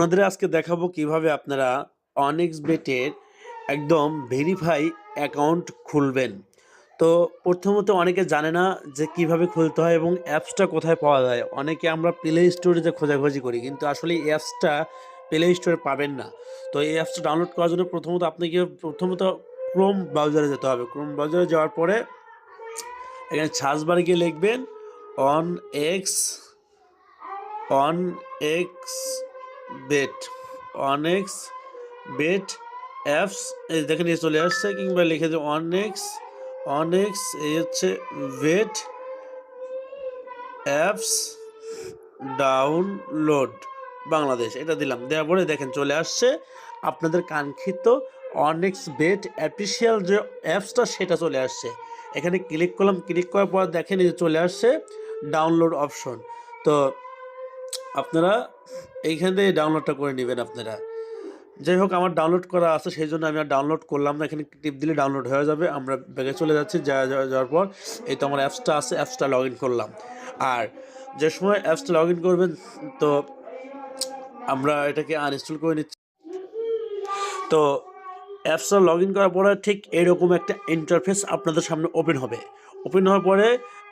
আপনাদের আজকে দেখাবো কীভাবে আপনারা অনেক্স বেটের একদম ভেরিফাই অ্যাকাউন্ট খুলবেন। তো প্রথমত অনেকে জানে না যে কীভাবে খুলতে হয় এবং অ্যাপসটা কোথায় পাওয়া যায়। অনেকে আমরা প্লে স্টোরে যে খোঁজাখুঁজি করি, কিন্তু আসলে এই অ্যাপসটা প্লে স্টোরে পাবেন না। তো এই অ্যাপসটা ডাউনলোড করার জন্য প্রথমত আপনাকে প্রথমত ক্রোম ব্রাউজারে যেতে হবে। ক্রোম ব্রাউজারে যাওয়ার পরে এখানে সার্চ গিয়ে লিখবেন one x one x bet one x bet apps এই দেখেন, এই চলে আসছে, কিংবা লিখে যে অনেক্স অনেক্স এই হচ্ছে বেট অ্যাপস ডাউনলোড বাংলাদেশ, এটা দিলাম। দেওয়ার পরে দেখেন, চলে আসছে আপনাদের কাঙ্ক্ষিত অনেক্স বেট অ্যাফিসিয়াল যে অ্যাপসটা সেটা চলে আসছে। এখানে ক্লিক করলাম ক্লিক করার পর দেখেন, এই চলে আসছে ডাউনলোড অপশন তো আপনারা এইখান থেকে ডাউনলোডটা করে নেবেন আপনারা। যাই হোক, আমার ডাউনলোড করা আছে, সেই জন্য আমি আর ডাউনলোড করলাম না। এখানে টিপ দিলে ডাউনলোড হয়ে যাবে। আমরা ব্যাগে চলে যাচ্ছি, যা যাওয়ার পর। এই তো আমার অ্যাপসটা আছে অ্যাপসটা লগ করলাম। আর যে সময় অ্যাপসটা লগ করবেন, তো আমরা এটাকে আনইনস্টল করে নিচ্ছি। তো অ্যাপসটা লগ ইন করার পরে ঠিক এরকম একটা ইন্টারফেস আপনাদের সামনে ওপেন হবে। ওপেন হওয়ার পরে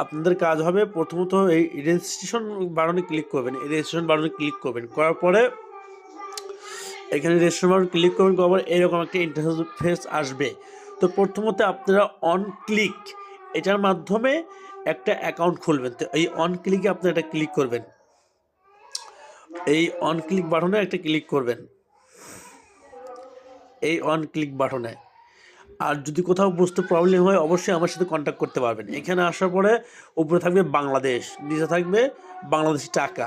আপনাদের কাজ হবে প্রথমত এই রেজিস্ট্রেশন বাটনে ক্লিক করবেন। এই রেজিস্ট্রেশন বাটনে ক্লিক করবেন। করার পরে এখানে রেজিস্ট্রেশন বাটন ক্লিক করবেন পরে এরকম একটা ইন্টারফেস আসবে। তো প্রথমত আপনারা অন ক্লিক এটার মাধ্যমে একটা অ্যাকাউন্ট খুলবেন। তো এই অন ক্লিকে আপনারা এটা ক্লিক করবেন। এই অন ক্লিক বাটনে একটা ক্লিক করবেন। এই অন ক্লিক বাটনে আর যদি কোথাও বুঝতে প্রবলেম হয়, অবশ্যই আমার সাথে কন্ট্যাক্ট করতে পারবেন। এখানে আসার পরে উপরে থাকবে বাংলাদেশ, নিচে থাকবে বাংলাদেশি টাকা।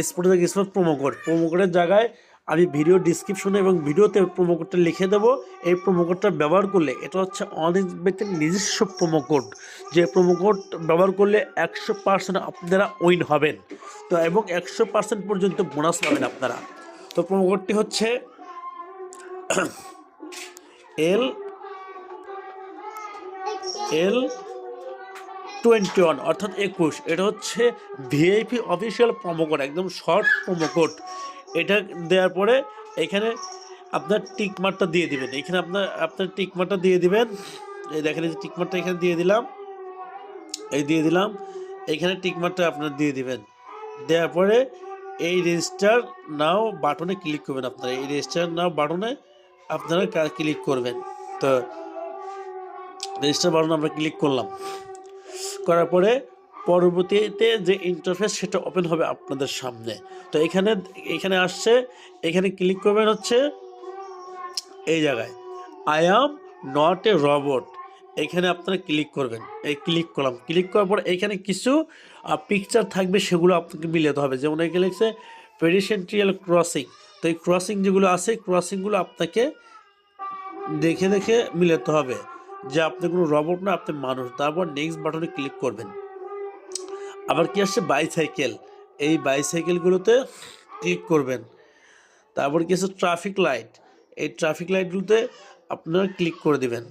এসপোর্টে থাকবে এসপোর্ট প্রোমো কোড প্রোমো কোডের জায়গায় আমি ভিডিও ডিসক্রিপশনে এবং ভিডিওতে প্রোমো কোডটা লিখে দেবো। এই প্রোমো কোডটা ব্যবহার করলে, এটা হচ্ছে অনেক ব্যক্তির নিজস্ব প্রোমো কোড যে প্রোমো কোড ব্যবহার করলে একশো পার্সেন্ট আপনারা উইন হবেন। তো এবং একশো পার্সেন্ট পর্যন্ত বোনাস পাবেন আপনারা। তো প্রোমো কোডটি হচ্ছে এল এল টোয়েন্টি ওয়ান অর্থাৎ একুশ। এটা হচ্ছে ভিআইপি অফিসিয়াল প্রোমোকোড একদম শর্ট প্রোমোকোড এটা দেওয়ার পরে এখানে আপনার টিকমার্কটা দিয়ে দিবেন। এখানে আপনার আপনার টিকমার্কটা দিয়ে দিবেন। এই দেখেন এই যে টিকমার্কটা এখানে দিয়ে দিলাম। এই দিয়ে দিলাম। এখানে টিকমার্কটা আপনার দিয়ে দিবেন। দেওয়ার পরে এই রেজিস্টার নাও বাটনে ক্লিক করবেন আপনারা। এই রেজিস্টার নাও বাটনে আপনারা ক্লিক করবেন। তো রেজিস্টার বাটন আমরা ক্লিক করলাম। করার পরে পরবর্তীতে যে ইন্টারফেস সেটা ওপেন হবে আপনাদের সামনে। তো এখানে এখানে আসছে, এখানে ক্লিক করবেন হচ্ছে এই জায়গায়। I am not a robot এখানে আপনারা ক্লিক করবেন। এই ক্লিক করলাম। ক্লিক করার পর এখানে কিছু পিকচার থাকবে সেগুলো আপনাকে মিলাতে হবে। যেমন এখানে লিখছে পেডিসেন্ট্রিয়াল ক্রসিং তো এই ক্রসিং যেগুলো আছে ক্রসিংগুলো আপনাকে দেখে দেখে মিলাতে হবে। যে আপনি কোনো রবট না, আপনি মানুষ। তারপর নেক্সট বাটনে ক্লিক করবেন। আবার কি আসছে? বাইসাইকেল এই বাইসাইকেলগুলোতে ক্লিক করবেন। তারপর কি আছে? ট্রাফিক লাইট এই ট্রাফিক লাইটগুলোতে আপনারা ক্লিক করে দিবেন।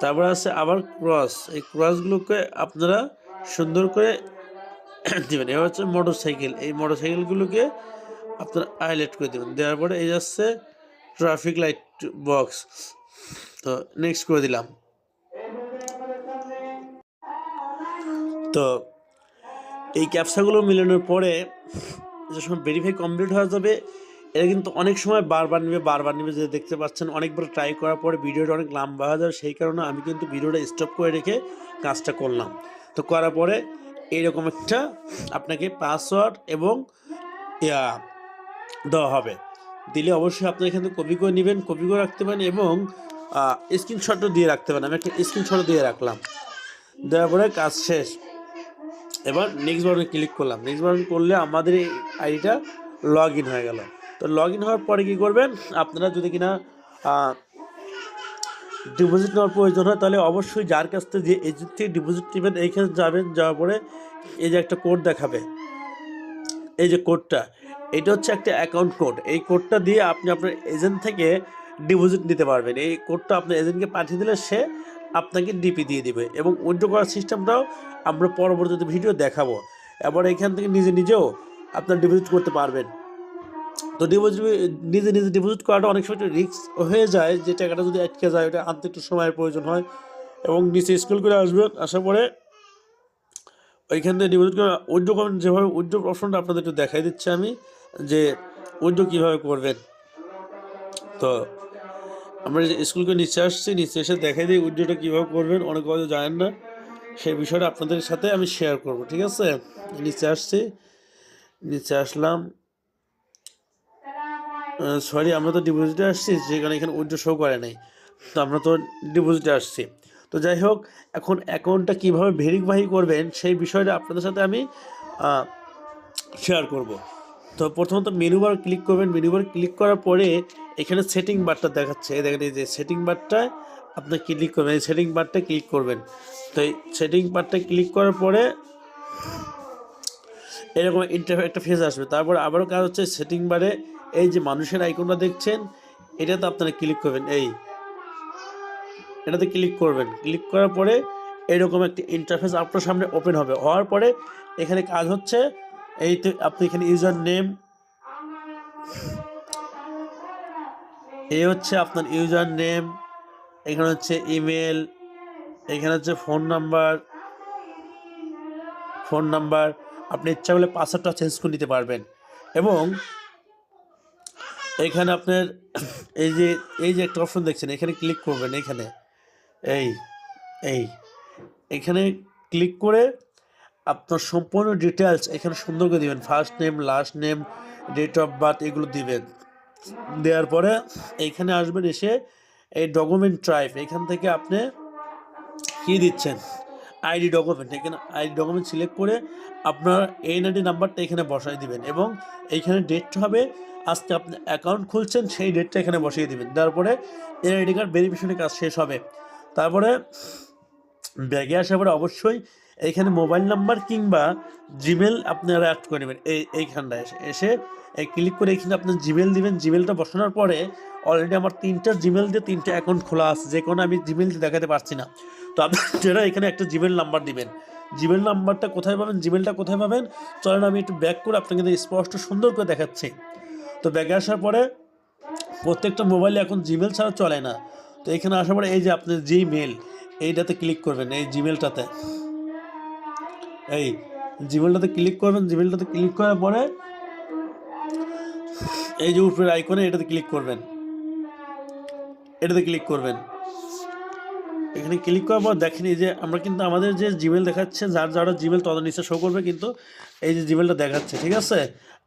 তারপর আছে আবার ক্রস এই ক্রসগুলোকে আপনারা সুন্দর করে দেবেন। এবার হচ্ছে মোটর সাইকেল এই মোটর সাইকেলগুলোকে আপনারা হাইলাইট করে দেবেন। দেওয়ার পরে এই যাচ্ছে ট্রাফিক লাইট বক্স তো নেক্সট করে দিলাম। তো এই ক্যাপসাগুলো মিলানোর পরে যে সময় ভেরিফাই কমপ্লিট হয়ে যাবে এটা কিন্তু অনেক সময় বারবার নেবে বারবার নেবে যে দেখতে পাচ্ছেন, অনেকবার ট্রাই করার পরে ভিডিওটা অনেক লম্বা হয়ে যাবে, সেই কারণে আমি কিন্তু ভিডিওটা স্টপ করে রেখে কাজটা করলাম। তো করার পরে এইরকম একটা আপনাকে পাসওয়ার্ড এবং ইয়া দেওয়া হবে। দিলে অবশ্যই আপনি এখানে কপি করে নেবেন কপি করে রাখতে পারেন এবং স্ক্রিনশটও দিয়ে রাখতে পারেন আমি একটা স্ক্রিনশটও দিয়ে রাখলাম। দেওয়ার পরে কাজ শেষ। এবার নেক্সট বাটনে ক্লিক করলাম। নেক্সট বাটন করলে আমাদের এই আইডিটা লগ ইন হয়ে গেল। তো লগ ইন হওয়ার পরে কী করবেন? আপনারা যদি কিনা ডিপোজিট নেওয়ার প্রয়োজন হয়, তাহলে অবশ্যই যার কাছ থেকে যে এজেন্ট থেকে ডিপোজিট নেবেন এইখানে যাবেন, যাওয়ার পরে এই যে একটা কোড দেখাবে। এই যে কোডটা এটা হচ্ছে একটা অ্যাকাউন্ট কোড এই কোডটা দিয়ে আপনি আপনার এজেন্ট থেকে ডিপোজিট নিতে পারবেন এই কোডটা আপনার এজেন্টকে পাঠিয়ে দিলে সে আপনাকে ডিপি দিয়ে দিবে এবং উইড্রো করার সিস্টেমটাও আমরা পরবর্তীতে ভিডিও দেখাবো। এবার এখান থেকে নিজে নিজেও আপনার ডিপোজিট করতে পারবেন। তো ডিপোজিট নিজে নিজে ডিপোজিট করাটা অনেক সময় রিস্ক হয়ে যায় যে টাকাটা যদি আটকে যায়, ওটা আনতে একটু সময়ের প্রয়োজন হয় এবং নিচে স্কুল করে আসবেন, আসার পরে ওইখান থেকে ডিপোজিট করে উইড্রো করবেন যেভাবে উইড্রো অপশনটা আপনাদের একটু দেখাই দিচ্ছি আমি যে উইড্রো কীভাবে করবেন। তো আমরা যে স্কুল করে নিচে আসছি, নিচে এসে দেখাই দিই উইড্রোটা কীভাবে করবেন। অনেক কথা জানেন না। সেই বিষয়টা আপনাদের সাথে আমি শেয়ার করব, ঠিক আছে? নিচে আসছি। নিচে আসলাম। সরি আমরা তো ডিপোজিটে আসছি, যেখানে এখানে উইড্রো শো করে নাই। তো আমরা তো ডিপোজিটে আসছি। তো যাই হোক, এখন অ্যাকাউন্টটা কীভাবে ভেরিফাই করবেন, সেই বিষয়টা আপনাদের সাথে আমি শেয়ার করব। তো প্রথমত মেনু বার ক্লিক করবেন। মেনু বার ক্লিক করার পরে এখানে সেটিং বারটা দেখাচ্ছে। এই দেখেন এই যে সেটিং বারটায় আপনি ক্লিক করবেন। এই সেটিং বারটা ক্লিক করবেন। তো এই সেটিং বারটা ক্লিক করার পরে এরকম ইন্টারভিউ একটা ফেজ আসবে। তারপর আবারও কাজ হচ্ছে সেটিং বারে এই যে মানুষের আইকনটা দেখছেন, এটাতে আপনারা ক্লিক করবেন। এই এটাতে ক্লিক করবেন। ক্লিক করার পরে এরকম একটি ইন্টারফেস আপনার সামনে ওপেন হবে। হওয়ার পরে এখানে কাজ হচ্ছে, এই আপনি এখানে ইউজার নেম এই হচ্ছে আপনার ইউজার নেম এখানে হচ্ছে ইমেল, এখানে হচ্ছে ফোন নাম্বার ফোন নাম্বার, আপনি ইচ্ছা করলে পাসওয়ার্ডটা চেঞ্জ করে নিতে পারবেন। এবং এখানে আপনার এই যে এই যে একটা অপশন দেখছেন, এখানে ক্লিক করবেন, এখানে। এই এই, এখানে ক্লিক করে আপনার সম্পূর্ণ ডিটেলস এখানে সুন্দর করে দিবেন, first name, last name, date of birth এগুলো দিবেন। দেওয়ার পরে এইখানে আসবেন এসে এই ডকুমেন্ট ট্রাইব এখান থেকে আপনি কি দিচ্ছেন? আইডি ডকুমেন্ট এখানে আইডি ডকুমেন্ট সিলেক্ট করে আপনার এনআইডি নাম্বারটা এখানে বসাই দিবেন এবং এইখানে ডেটটা হবে, আজকে আপনি অ্যাকাউন্ট খুলছেন, সেই ডেটটা এখানে বসিয়ে দিবেন। তারপরে এনআইডি কার্ড ভেরিফিকেশনের কাজ শেষ হবে। তারপরে ব্যাগে আসার পরে অবশ্যই এইখানে মোবাইল নাম্বার কিংবা জিমেল আপনারা অ্যাড করে নেবেন। এই, এইখানটায় এসে এসে ক্লিক করে এখানে আপনার জিমেল দিবেন। জিমেলটা বসানোর পরে অলরেডি আমার তিনটা জিমেল দিয়ে তিনটা অ্যাকাউন্ট খোলা আছে। যে কোনো আমি জিমেল দেখাতে পারছি না। তো আপনারা এখানে একটা জিমেল নাম্বার দিবেন জিমেল নাম্বারটা কোথায় পাবেন? জিমেলটা কোথায় পাবেন? চলেন আমি একটু ব্যাক করে আপনাকে স্পষ্ট সুন্দর করে দেখাচ্ছি। তো ব্যাগে আসার পরে প্রত্যেকটা মোবাইলে এখন জিমেল ছাড়া চলে না। তো এখানে আসার পরে এই যে আপনার জিমেল এইটাতে ক্লিক করবেন এই জিমেলটাতে এই জিমেলটাতে ক্লিক করবেন। জিমেলটাতে ক্লিক করার পরে এই যে উপরের আইকনে এটাতে ক্লিক করবেন। এটাতে ক্লিক করবেন। এখানে ক্লিক করার পর দেখেন যে আমরা কিন্তু আমাদের যে জিমেল দেখাচ্ছে, যার যারা জিমেল তত নিচে শো করবে কিন্তু এই যে জিমেলটা দেখাচ্ছে, ঠিক আছে?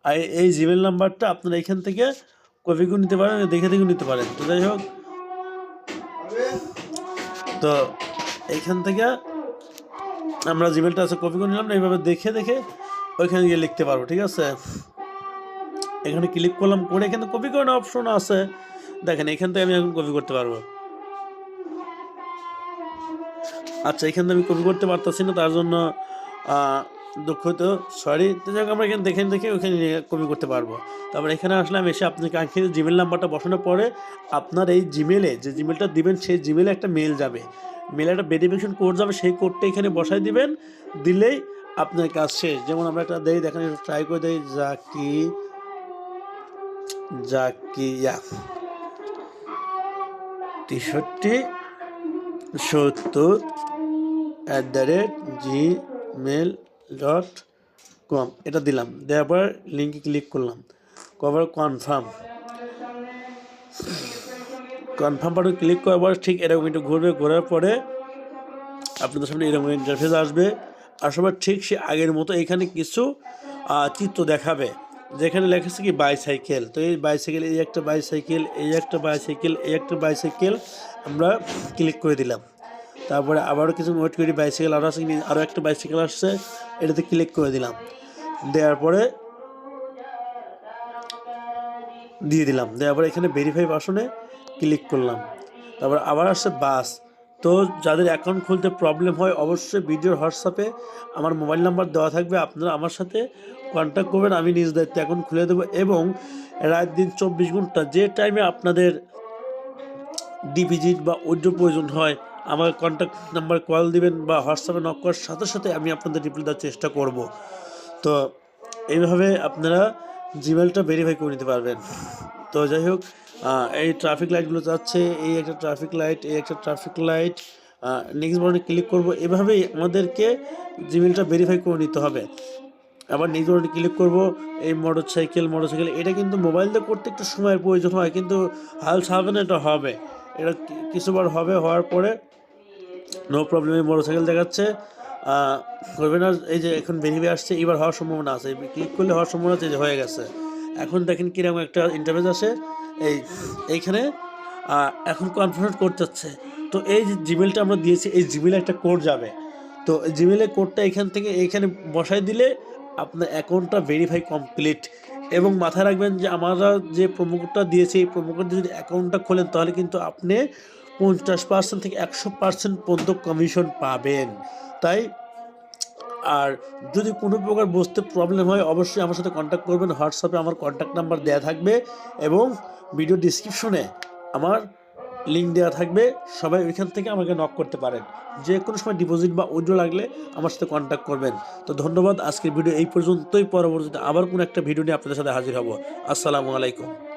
আর এই জিমেল নাম্বারটা আপনারা এখান থেকে কপি করে নিতে পারেন, দেখে দেখে নিতে পারেন। তো যাই হোক। তো এইখান থেকে আমরা জিমেলটা আছে কপি করে নিলাম, এইভাবে দেখে দেখে ওইখানে গিয়ে লিখতে পারব, ঠিক আছে? এখানে ক্লিক করলাম, করে এখানে কপি করার অপশন আছে। দেখেন, এখান থেকে আমি এখন কপি করতে পারব। আচ্ছা এখান থেকে আমি কপি করতে পারতেছি না, তার জন্য দুঃখিত সরি যাক আমরা এখানে দেখে দেখে ওখানে কপি করতে পারব। তারপর এখানে আসলাম এসে আপনি কাঙ্ক্ষিত জিমেল নাম্বারটা বসানোর পরে আপনার এই জিমেলে যে জিমেলটা দিবেন, সেই জিমেলে একটা মেল যাবে। মেলে একটা ভেরিফিকেশন কোড যাবে, সেই কোডটা এখানে বসাই দিবেন। দিলেই আপনার কাজ শেষ। যেমন আমরা একটা দেই, দেখেন ট্রাই করে দেই জাকি জাকিয়া। তেষট্টি, সত্তর at the rate Gmail dot com এটা দিলাম, দেওয়ার পর লিঙ্কে ক্লিক করলাম। Cover confirm confirm button click করার পর ঠিক এরকম একটু ঘুরবে ঘোরার পরে আপনাদের সামনে এরকম ইন্টারফেস আসবে। আসার ঠিক সে আগের মতো এখানে কিছু চিত্র দেখাবে। যেখানে লেখা আছে কি বাইসাইকেল তো এই বাইসাইকেল এই একটা বাইসাইকেল এই একটা বাইসাইকেল এই একটা বাইসাইকেল আমরা ক্লিক করে দিলাম। তারপরে আবারও কিছু ওয়েট করি বাইসাইকেল আরও আসে আরও একটা বাইসাইকেল আসছে, এটাতে ক্লিক করে দিলাম। দেওয়ার পরে দিয়ে দিলাম। দেওয়ার পরে এখানে ভেরিফাই বাসনে ক্লিক করলাম। তারপর আবার আসছে বাস তো যাদের অ্যাকাউন্ট খুলতে প্রবলেম হয়, অবশ্যই ভিডিওর হোয়াটসঅ্যাপে আমার মোবাইল নাম্বার দেওয়া থাকবে। আপনারা আমার সাথে কন্ট্যাক্ট করবেন, আমি নিজ দায়িত্বে অ্যাকাউন্ট খুলে দেবো এবং রাত দিন চব্বিশ ঘণ্টা যে টাইমে আপনাদের ডিপিজিট বা অন্য প্রয়োজন হয় আমার কন্ট্যাক্ট নাম্বার কল দিবেন বা হোয়াটসঅ্যাপে নক করার সাথে সাথে আমি আপনাদের রিপ্লাই দেওয়ার চেষ্টা করব। তো এইভাবে আপনারা জিমেলটা ভেরিফাই করে নিতে পারবেন। তো যাই হোক এই ট্রাফিক লাইটগুলো যাচ্ছে, এই একটা ট্রাফিক লাইট এই একটা ট্রাফিক লাইট নেক্সট বাটনে ক্লিক করব। এভাবেই আমাদেরকে জিমেলটা ভেরিফাই করে নিতে হবে। আবার নেক্সট বাটনে ক্লিক করব, এই মোটর সাইকেল মোটর সাইকেল এটা কিন্তু মোবাইল দিয়ে করতে একটু সময়ের প্রয়োজন হয়, কিন্তু হাল না এটা হবে। এটা কিছুবার হবে, হওয়ার পরে নো প্রবলেম এই মোটর সাইকেল দেখাচ্ছে করবে না, এই যে এখন ভেরিফাই আসছে, এবার হওয়ার সম্ভাবনা আছে। ক্লিক করলে হওয়ার সম্ভাবনা আছে যে হয়ে গেছে। এখন দেখেন কীরকম একটা ইন্টারভেস আসে। এই, এইখানে এখন কনফার্ম কোড যাচ্ছে তো এই যে জিমেলটা আমরা দিয়েছি, এই জিমেলে একটা কোড যাবে। তো জিমেলের কোডটা এখান থেকে, এখানে বসাই দিলে আপনার অ্যাকাউন্টটা ভেরিফাই কমপ্লিট এবং মাথায় রাখবেন যে আমরা যে প্রোমো কোডটা দিয়েছি, এই প্রোমো কোড যদি অ্যাকাউন্টটা খোলেন, তাহলে কিন্তু আপনি পঞ্চাশ পার্সেন্ট থেকে একশো পার্সেন্ট পর্যন্ত কমিশন পাবেন। তাই আর যদি কোনো প্রকার বুঝতে প্রবলেম হয়, অবশ্যই আমার সাথে কন্ট্যাক্ট করবেন। হোয়াটসঅ্যাপে আমার কন্ট্যাক্ট নাম্বার দেওয়া থাকবে এবং ভিডিও ডিসক্রিপশনে আমার লিঙ্ক দেওয়া থাকবে। সবাই ওইখান থেকে আমাকে নক করতে পারেন। যে কোনো সময় ডিপোজিট বা উইড্রো লাগলে আমার সাথে কন্ট্যাক্ট করবেন। তো ধন্যবাদ, আজকের ভিডিও এই পর্যন্তই। পরবর্তীতে আবার কোনো একটা ভিডিও নিয়ে আপনাদের সাথে হাজির হব। আসসালামু আলাইকুম।